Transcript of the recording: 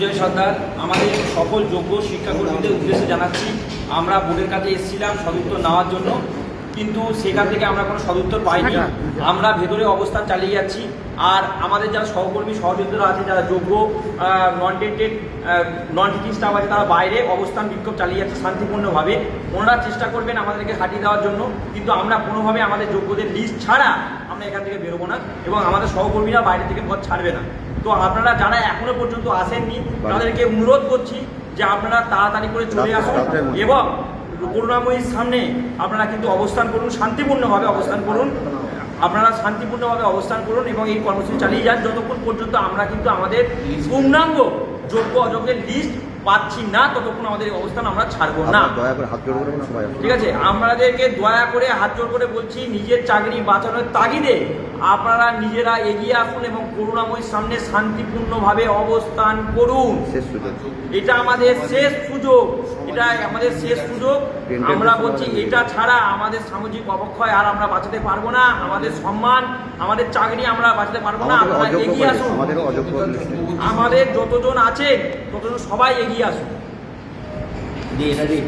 সুজয় সর্দার, আমাদের সকল যোগ্য শিক্ষাকর্মীদের উদ্দেশ্যে জানাচ্ছি, আমরা বোর্ডের কাছে এসেছিলাম সদুত্তর নেওয়ার জন্য, কিন্তু সেখান থেকে আমরা কোনো সদুত্তর পাইনি। আমরা ভেতরে অবস্থান চালিয়ে যাচ্ছি, আর আমাদের যারা সহকর্মী সহযোগিতারা আছে, যারা যোগ্য non tainted non teaching staff আছে, তারা বাইরে অবস্থান বিক্ষোভ চালিয়ে যাচ্ছে শান্তিপূর্ণভাবে। ওনারা চেষ্টা করবেন আমাদেরকে হাঁটিয়ে দেওয়ার জন্য, কিন্তু আমরা কোনোভাবে আমাদের যোগ্যদের লিস্ট ছাড়া আমরা এখান থেকে বেরোবো না এবং আমাদের সহকর্মীরা বাইরে থেকে পথ ছাড়বে না। তো আপনারা যারা এখনও পর্যন্ত আসেননি তাদেরকে অনুরোধ করছি যে আপনারা তাড়াতাড়ি করে চলে আসুন এবং করুণাময়ীর সামনে আপনারা কিন্তু অবস্থান করুন শান্তিপূর্ণভাবে অবস্থান করুন। আপনারা শান্তিপূর্ণভাবে অবস্থান করুন এবং এই কর্মসূচি চালিয়ে যান। যতক্ষণ পর্যন্ত আমরা কিন্তু আমাদের পূর্ণাঙ্গ যোগ্য অযোগ্যের লিস্ট পাচ্ছি না ততক্ষণ আমাদের এই অবস্থান আমরা ছাড়বো না। দয়া করে হাত জোড় করে ঠিক আছে আমাদেরকে দয়া করে হাত জোর করে বলছি নিজের চাকরি বাঁচানোর তাগিদে আপনারা নিজেরা এগিয়ে আসুন এবং করুণাময়ীর সামনে শান্তিপূর্ণভাবে অবস্থান করুন। এটা আমাদের শেষ সুযোগ। এটা আমাদের শেষ সুযোগ। আমরা বলছি এটা ছাড়া আমাদের সামাজিক অবক্ষয় আর আমরা বাঁচাতে পারব না। আমাদের সম্মান আমাদের চাকরি আমরা বাঁচাতে পারব না। আমাদের আপনারা এগিয়ে আসুন। আমাদের যতজন আছেন ততজন সবাই এগিয়ে আসুন। দিয়ে এটা দিয়ে